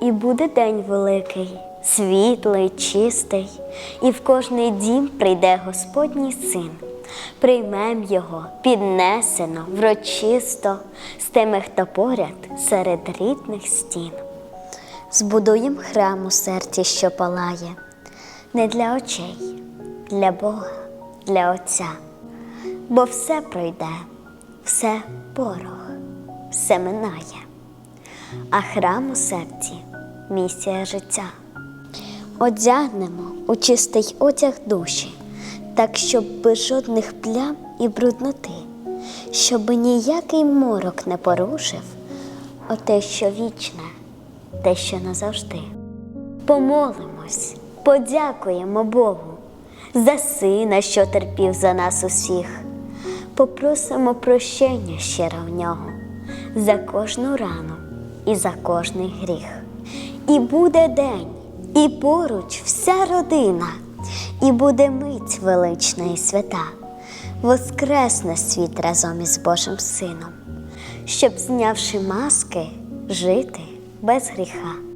І буде день великий, світлий, чистий, і в кожний дім прийде Господній син. Приймем його піднесено, врочисто, з тими, хто поряд серед рідних стін. Збудуєм храм у серці, що палає, не для очей, для Бога, для Отця. Бо все пройде, все порох, все минає, а храм у серці місія життя. Одягнемо у чистий одяг душі, так, щоб без жодних плям і брудноти, щоб ніякий морок не порушив оте, що вічне, те, що назавжди. Помолимось, подякуємо Богу за сина, що терпів за нас усіх. Попросимо прощення щиро в нього за кожну рану і за кожний гріх. І буде день, і поруч вся родина, і буде мить велична і свята, воскресне світ разом із Божим Сином, щоб, знявши маски, жити без гріха.